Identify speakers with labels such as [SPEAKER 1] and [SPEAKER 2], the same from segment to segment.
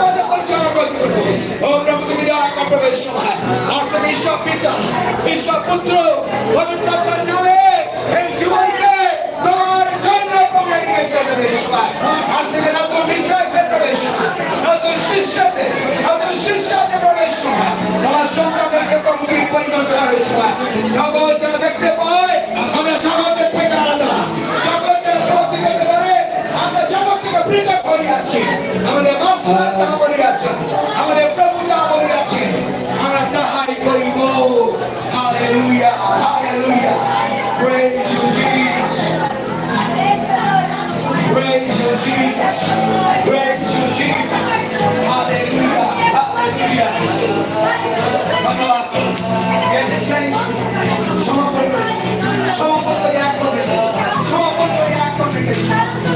[SPEAKER 1] পথে পরিচালনা করছে ও প্রভু, তুমি দয়া কর প্রভু এই সময় আজ থেকে ঈশ্বর পিতা, ঈশ্বর পুত্র, পবিত্র আমাদের মাস্টার তাহা বলে আমাদের প্রভু তাহা বলে আমরা তাহাই করিব। Hallelujah hallelujah. Praise you, Jesus. Praise you, thank you. এক করবে।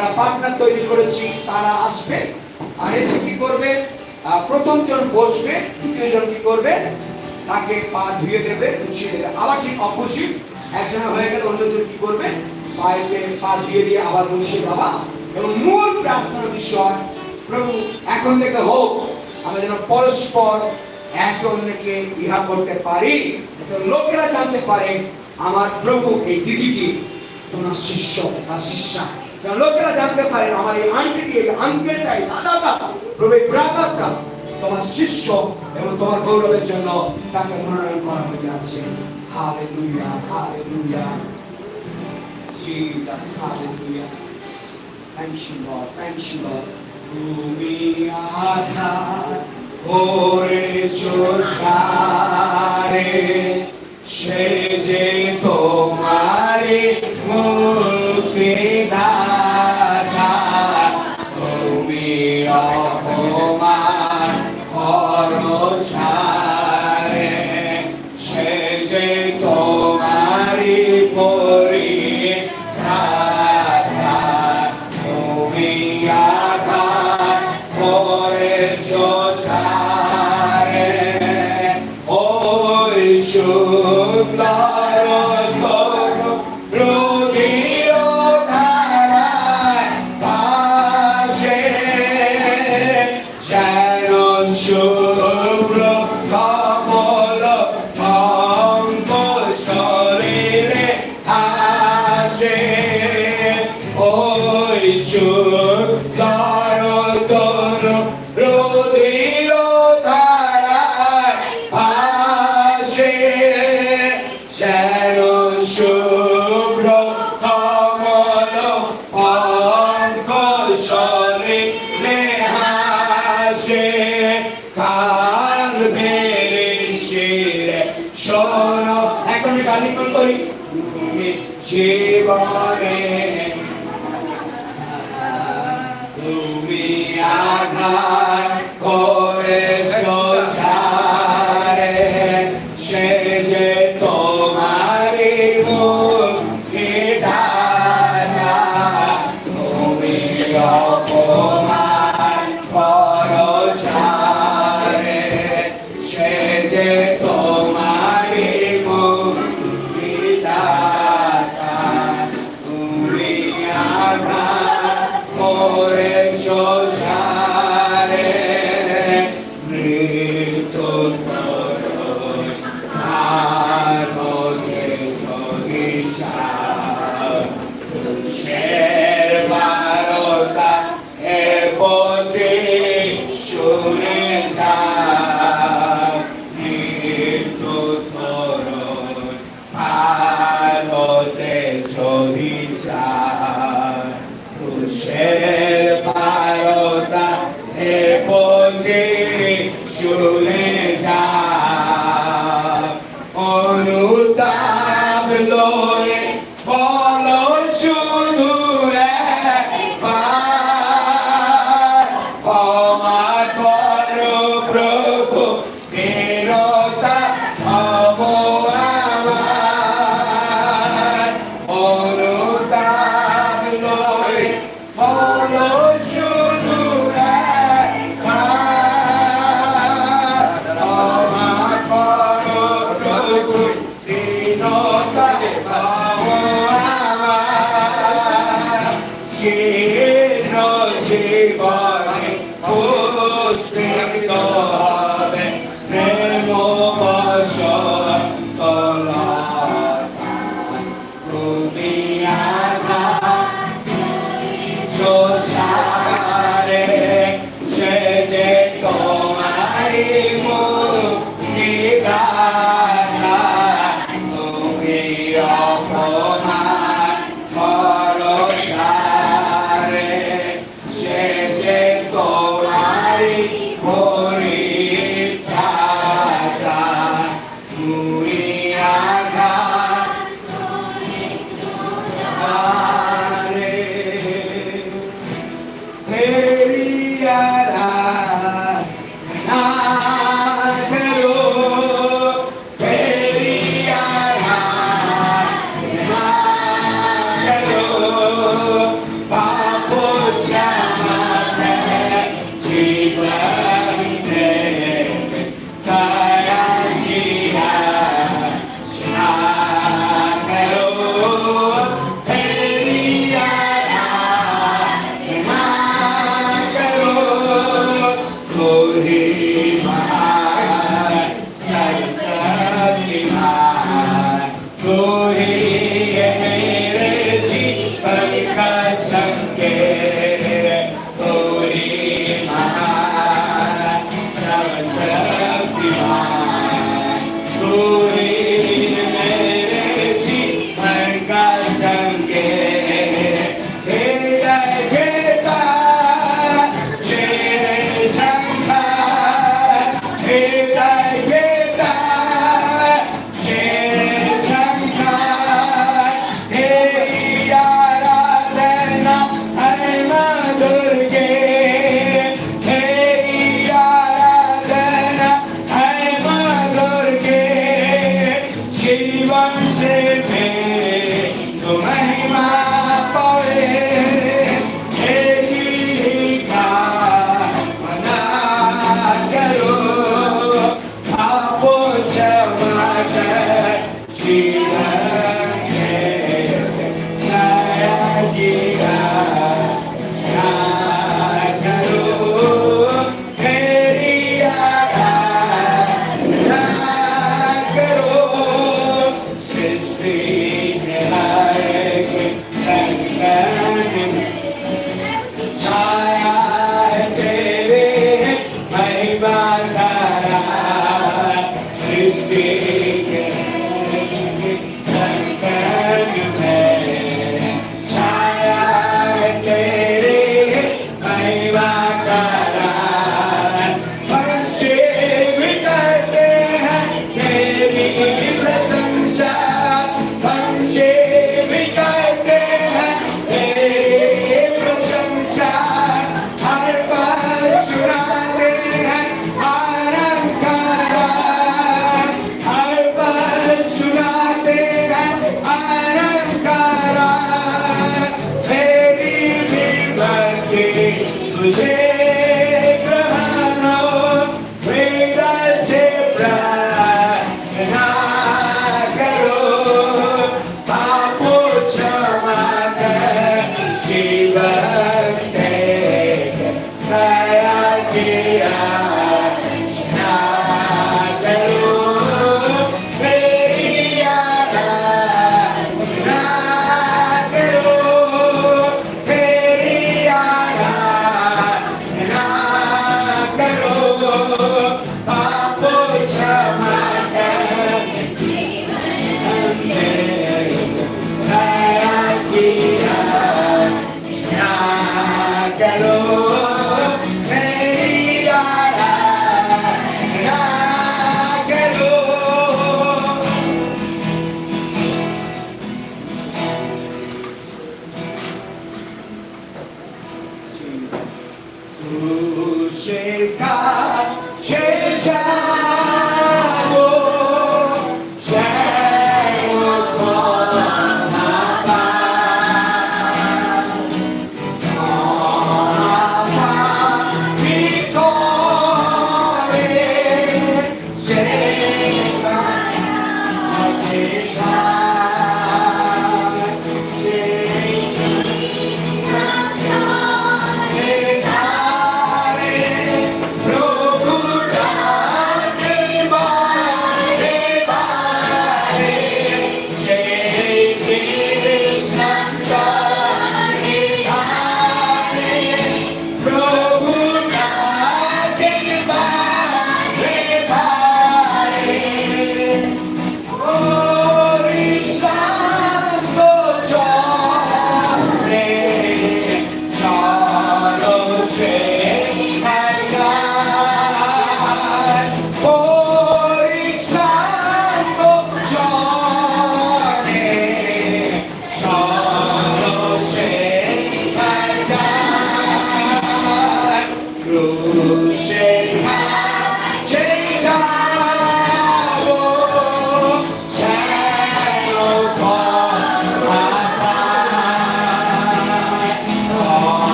[SPEAKER 1] আমরা পার্টনার তৈরি করেছি, তারা আসবে। আর এসে কি করবে? প্রথম জন বসবে দ্বিতীয় জন কি করবে? তাকে পা ধুয়ে দেবে মুছিয়ে দেবে। আবার ঠিক অপোজিট একজন হয়ে গেলে, অন্যজন কি করবে? পায়ে পা ধুয়ে দিয়ে আবার মুছিয়ে দেওয়া এবং মূল প্রার্থনা বিষয়, প্রভু, এখন থেকে হোক, আমরা যেন পরস্পর একে অন্যকে ইহা করতে পারি লোকেরা জানতে পারে, আমার প্রভু এই দিদিটি তোমার শিষ্য বা শিষ্যা। লোকেরা জানতে পারে আমার এই আন্টিটি এই দাদাটা প্রভু ব্রাদারটা তোমার শিষ্য এবং তোমার গৌরবের জন্য তাকে মনোনয়ন করা সে যে তোমারে মুক্তি যেন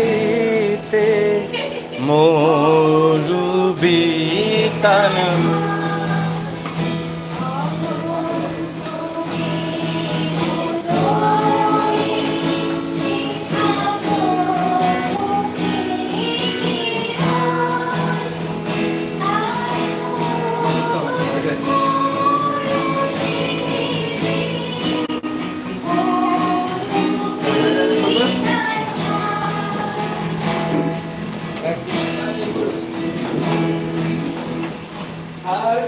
[SPEAKER 1] Madurete Molubitana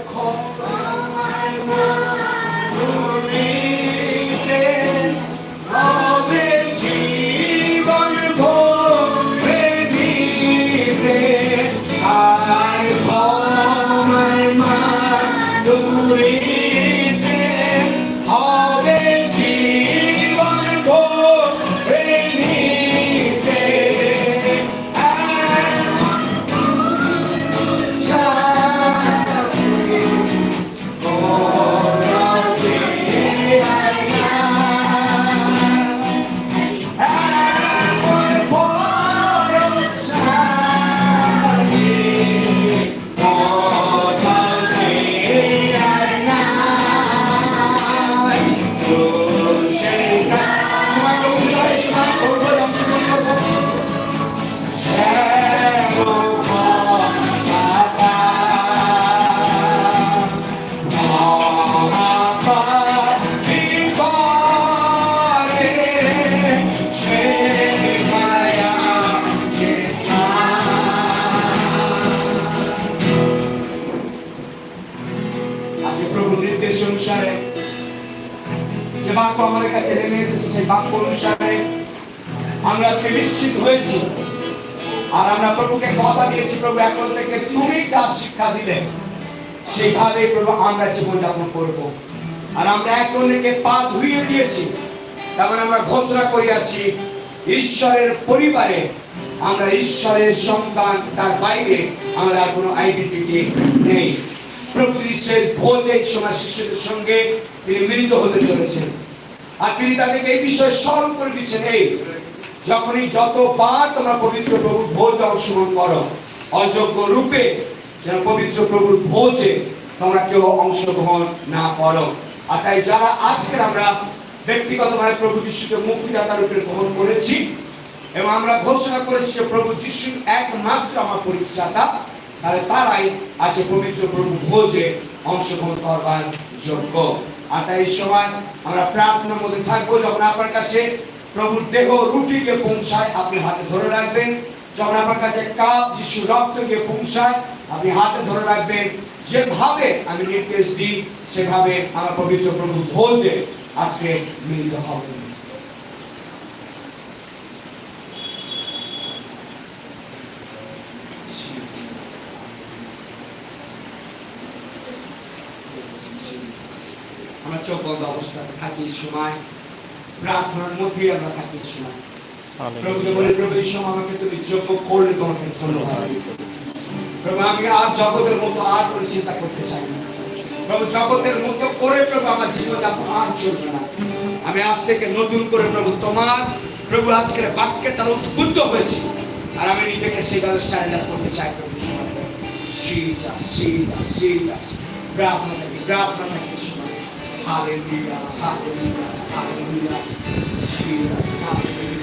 [SPEAKER 1] call. প্রভু, এখন থেকে তুমি যা শিক্ষা দিলে, সেইভাবে প্রভু আমরা জীবনযাপন করব। আর আমরা এক অন্যকে পা ধুইয়ে দিয়েছি তারপরে আমরা ঘোষণা করিয়াছি, ঈশ্বরের পরিবারে আমরা ঈশ্বরের সন্তান, তার বাইরে আমরা কোনো আইডেন্টিটি নেই। প্রভু বিশ্বের ভোজে সময় শিষ্যদের সঙ্গে তিনি মিলিত হতে চলেছেন। আর তিনি তাদেরকে এই বিষয়ে স্মরণ করে দিচ্ছেন, এই, যখনই যতবার তোমরা পবিত্র প্রভুর ভোজ অংশগ্রহণ করো অযোগ্য রূপে যেন পবিত্র প্রভুর ভোজে তোমরা কেউ অংশগ্রহণ না করো। আর তাই যারা আজকে আমরা ব্যক্তিগতভাবে প্রভু যিশুকে মুক্তিদাতা রূপে গ্রহণ করেছি এবং আমরা ঘোষণা করেছি যে প্রভু যিশু একমাত্র আমার পরিত্রাতা তাহলে তারাই আছে পবিত্র প্রভু ভোজে অংশগ্রহণ করবার যোগ্য। আর তাই সময় আমরা প্রার্থনার মধ্যে থাকব, যখন আপনার কাছে প্রভুর দেহ রুটিকে পৌঁছায়, আপনি হাতে ধরে রাখবেন। যখন আপনার কাছে কাপ, যিশু রক্ত গিয়ে পৌঁছায়, আপনি হাতে ধরে রাখবেন। যেভাবে আমি নির্দেশ দিই, সেভাবে আমার পবিত্র প্রভু ভোজে আজকে মিলিত হবে। আমরা চোখ বন্ধ অবস্থাতে থাকি সময়। প্রার্থনার মধ্যেই আমরা থাকি সময়। আমি আজ থেকে নতুন করে প্রভু তোমার প্রভু আজকের বাক্যে তার উদ্বুদ্ধ হয়েছি। আর আমি নিজেকে সেভাবে সারেন্ডার করতে চাই Jesus, Jesus, Jesus. সময় Hallelujah, hallelujah, hallelujah.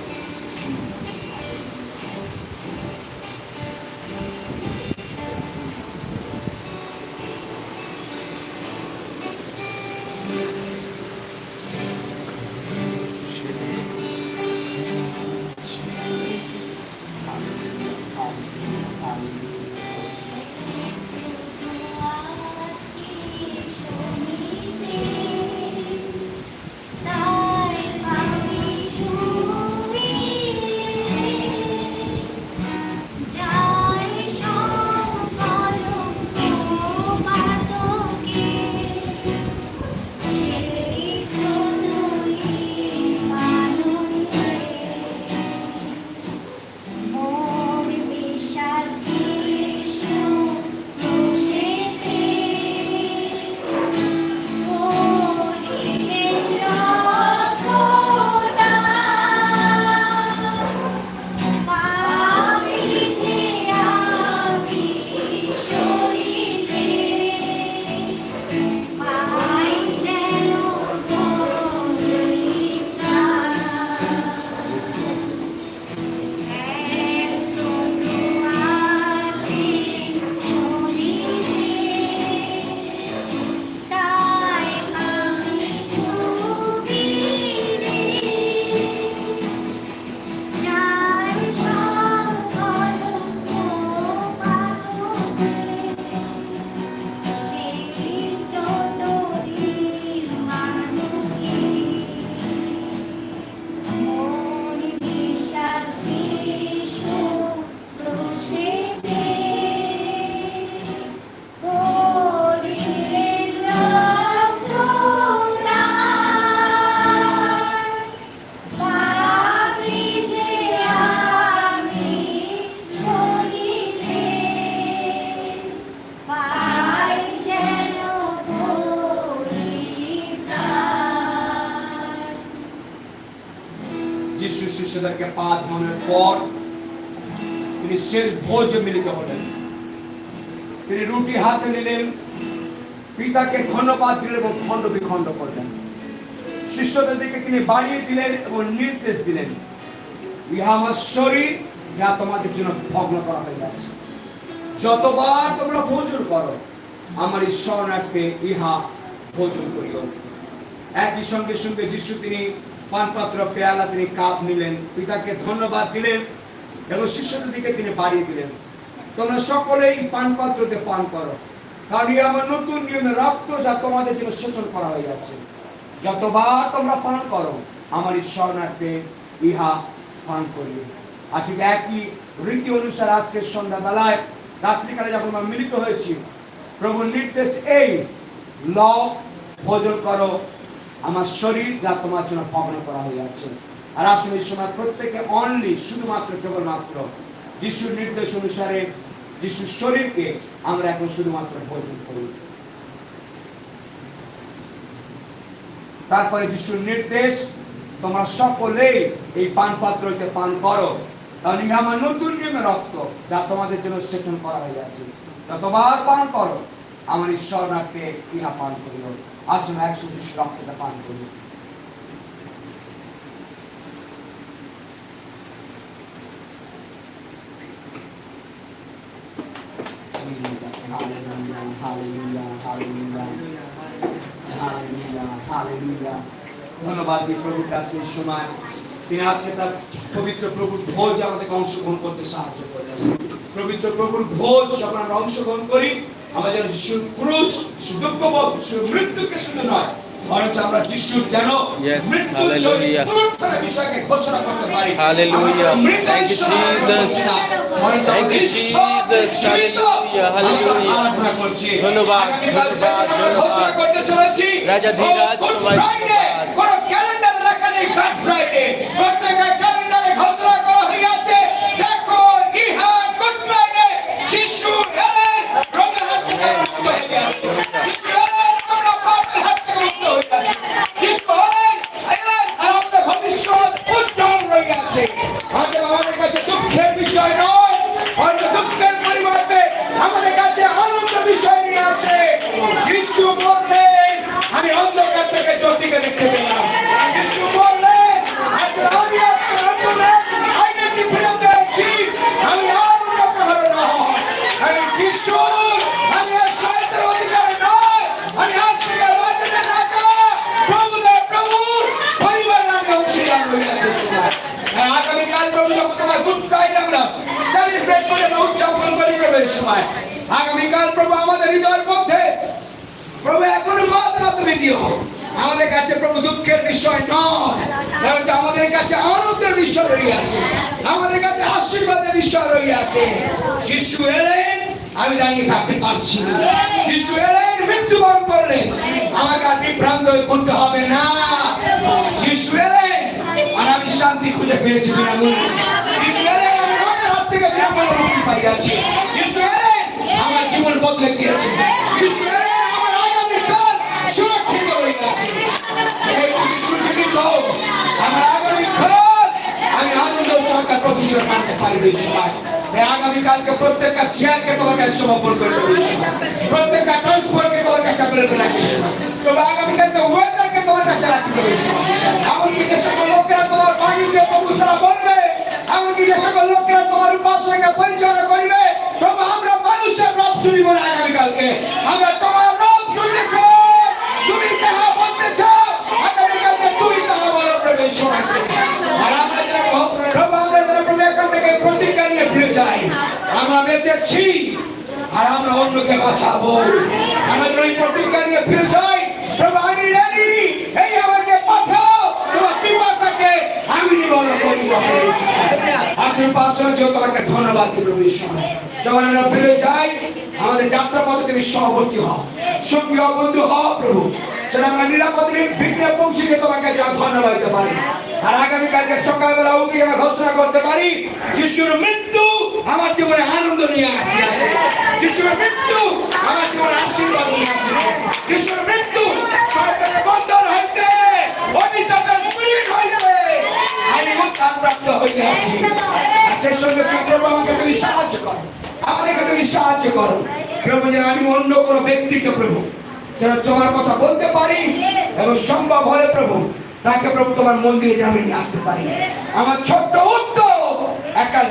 [SPEAKER 1] পর তিনি শেষ ভোজে মিলিত হলেন। তিনি রুটি হাতে নিলেন, পিতাকে ধন্যবাদ দিলেন এবং খণ্ড বিখণ্ড করলেন। শিষ্যদের দিকে তিনি বাড়িয়ে দিলেন এবং নির্দেশ দিলেন, ইহা আমার শরীর যা তোমাদের জন্য ভগ্ন করা হয়ে গেছে। যতবার তোমরা ভোজন করো, আমার এই শরণার্থে ইহা ভোজন করিও। একই সঙ্গে সঙ্গে যিশু তিনি পানপাত্র, পেয়ালা তিনি কাপ নিলেন, পিতাকে ধন্যবাদ দিলেন এবং শিষ্যদের দিকে তিনি বাড়িয়ে দিলেন। তোমরা সকলেই পানপাত্রতে পান করো। কারণ আমার নতুন নিয়মের রক্ত যা তোমাদের জন্য শোষণ করা হয়ে যাচ্ছে। যতবার তোমরা পান করো, আমার এই শরণার্থে ইহা পান করিও আর ঠিক একই রীতি অনুসারে আজকে সন্ধ্যাবেলায় রাত্রিকালে যখন আমরা মিলিত হয়েছি, প্রভুর নির্দেশ এই ল ভোজন করো আমার শরীর যা তোমার জন্য ভগ্ন করা হয়ে আছে। আর আসলে এই সময় প্রত্যেকে অনলি শুধুমাত্র, কেবলমাত্র যিশুর নির্দেশ অনুসারে যিশুর শরীরকে আমরা এখন শুধুমাত্র ভোজন করি। তারপরে যিশুর নির্দেশ, তোমরা সকলেই এই পান পাত্র হইতে পান করো। কারণ ইহা আমার নতুন নিয়মের রক্ত, যা তোমাদের জন্য সেচন করা হয়ে যাচ্ছে যতবার পান করো। আমার ঈশ্বরনাথকে ইহা পান করিল আসুন একশো যিশু রক্তটা পান করি Hallelujah, hallelujah, hallelujah. Hallelujah, hallelujah. ধন্যবাদ দিই প্রভুর কাছে সময় তিনি আজকে তার পবিত্র প্রভুর ভোজ আমাদেরকে অংশগ্রহণ করতে সাহায্য করেন পবিত্র প্রভুর ভোজ যখন আমরা অংশগ্রহণ করি আমাদের যিশুর ক্রুশ দুঃখবোধ যিশুর মৃত্যুকে শুধু নয় বরঞ্চ আমরা যিশুর যেন
[SPEAKER 2] hallelujah.
[SPEAKER 1] পুনরুত্থানের বিষয়কে ঘোষণা করতে পারি আমরা
[SPEAKER 2] you,
[SPEAKER 1] ঈশ্বরের
[SPEAKER 2] Jesus.
[SPEAKER 1] জীবিত
[SPEAKER 2] Hallelujah, hallelujah.
[SPEAKER 1] আরাধনা করছি।
[SPEAKER 2] ধন্যবাদ, ধন্যবাদ, ধন্যবাদ।
[SPEAKER 1] ঘোষণা করতে চলেছি
[SPEAKER 2] রাজাধিরাজ,
[SPEAKER 1] ও, Good
[SPEAKER 2] তোমায়
[SPEAKER 1] Friday, ক্যালেন্ডার লেখা নেই Good Friday। প্রত্যেকের কাছে প্রভু দুঃখের বিষয় নয়। আমাদের কাছে আনন্দের বিষয় রইয়াছে। আমাদের কাছে আশীর্বাদের বিষয় রইয়াছে। শিশু এলেন, আমি দাঁড়িয়ে থাকতে পারছি না। শিশু এলেন মৃত্যুবরণ করলেন। আমাকে আর বিভ্রান্ত করতে হবে না। শিশু এলেন, আর আমি শান্তি খুঁজে পেয়েছি শিশু এলেন, আমি হাত মুক্তি পাইয়াছি। শিশু এলেন, আমার জীবন বদলে গিয়েছে শিশু এলেন হোক, আমার আগামীকাল আমি আনন্দ সরকার প্রভুষণ মানতে পারি এই আগামীকালকে প্রত্যেকটা চেয়ারকে তোমার কাছে সমর্পণ করে দেবো। প্রত্যেকটা ট্রান্সপোর্টকে তোমার কাছে আপনাদের রাখি তবে আগামীকালকে ওয়েদারকে তোমার কাছে রাখি দেবো। এমনকি যে আর আমরা অন্যকে বাঁচাবো। আমরা এই প্রতিজ্ঞা নিয়ে ধন্যবাদ আমাদের যাত্রা পৌঁছে তোমাকে ধন্যবাদ দিতে পারি। আর সকালবেলা উঠে ঘোষণা করতে পারি শিশুর মৃত্যু আমার জীবনে আনন্দ নিয়ে আসিয়াছে যিশুর মৃত্যু আমার জীবনে আশীর্বাদ নিয়ে আসিয়াছে যিশুর মৃত্যু শয়তানের বন্ধন হইতে অভিশাপের স্পিরিট হইতে আমি উত্থান প্রাপ্ত হইয়াছি আর সেই সঙ্গে প্রভু আমাকে তুমি তুমি সাহায্য করো। প্রভু যেন আমি অন্য কোনো ব্যক্তিকে প্রভু যেন তোমার কথা বলতে পারি এবং সম্ভব হলে প্রভু তাকে প্রভু তোমার মন্দিরে যেন আমি নিয়ে আসতে পারি। আমার ছোট্ট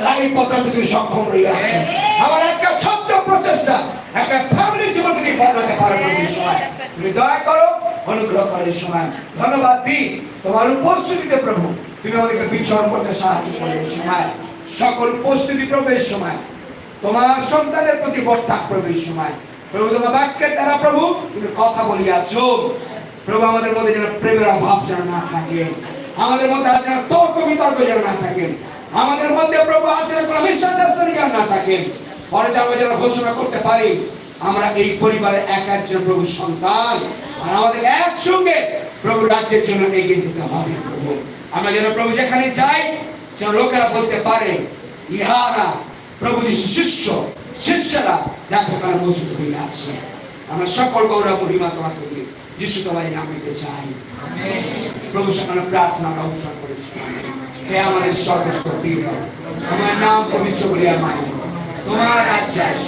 [SPEAKER 1] লাইফ বদলাতে তুমি সক্ষম রয়ে আছো আমার একটা ছোট্ট প্রচেষ্টা, একটা ফ্যামিলি জীবন তুমি বদলাতে পারো প্রভু সময়। তুমি দয়া করো, অনুগ্রহ করো এই সময়। ধন্যবাদ দিই তোমার উপস্থিতিতে প্রভু, তুমি আমাদেরকে বিচরণ করতে সাহায্য করো সময়। সকল প্রভু এই সময়। তোমার সন্তানের প্রতি বর্তাক এই সময়। প্রভু, তোমার বাক্যের দ্বারা প্রভু, তুমি কথা বলিয়াছো। প্রভু, আমাদের মধ্যে যেন প্রেমের অভাব যেন না থাকে। আমাদের মধ্যে যেন তর্ক বিতর্ক যেন না থাকে। আমাদের মধ্যে প্রভু যেন কোনো মিসআন্ডারস্ট্যান্ডিং যেন না থাকে। পরে যে আমরা যেন ঘোষণা করতে পারি আমরা এই পরিবারের এক একজন প্রভু সন্তান আর আমাদের একসঙ্গে প্রভু রাজ্যের জন্য এগিয়ে যেতে হবে প্রভু। আমরা যেন প্রভু যেখানে যাই যেন লোকেরা বলতে পারে ইহারা প্রভু যিশু শিষ্য শিষ্যরা দেখো তারা মজুদ হয়ে আছে। আমরা সকল গৌরব মহিমা তোমাকে দিই যিশু তোমার নাম নিতে চাই। প্রভু সেখানে প্রার্থনা আমরা অনুসরণ হে আমাদের সর্বস্ব প্রিয় আমার নাম পবিত্র বলিয়া মানি তোমার রাজ্য আসে।